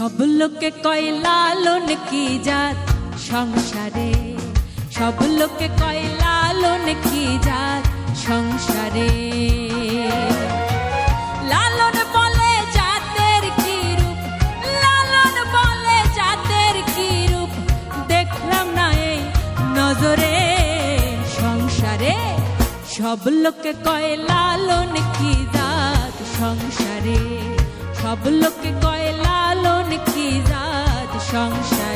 সব লোকে কয় লালন কি জাত সংসারে? সব লোকে কয় লালন কি জাত সংসারে? লালন বলে জাতের কি রূপ? লালন বলে জাতের কি রূপ? দেখলাম না এই নজরে সংসারে? সব লোকে কয় লালন কি জাত সংসারে? সব লোকে জাত সংসারে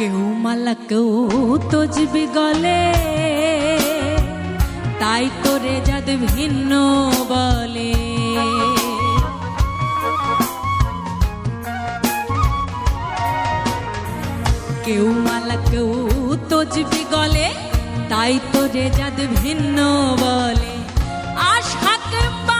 কেউ মালা, কেউ তজবি গলে তাই তোরে যাদ ভিন্ন বলে। কেউ মালা, কেউ তজবি গলে তাই তোরে যাদ ভিন্ন বলে। আশা কিংবা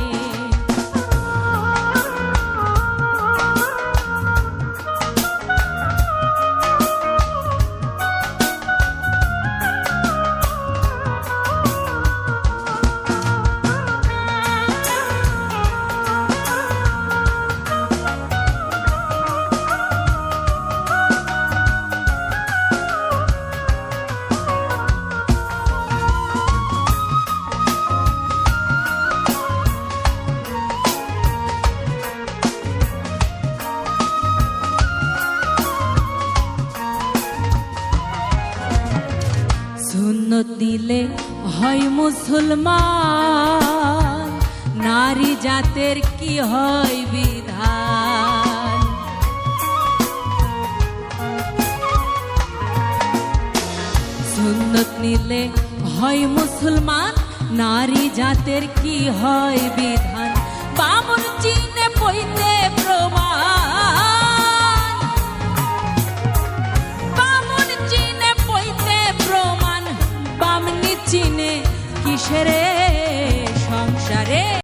সুন্নত দিলে হয় মুসলমান। নারী জাতের কি হয় বিধান? সুন্নত নিলে হয় মুসলমান। নারী জাতের কি হয় বিধান? বামন চিনে পইতে প্রমাণ চিনে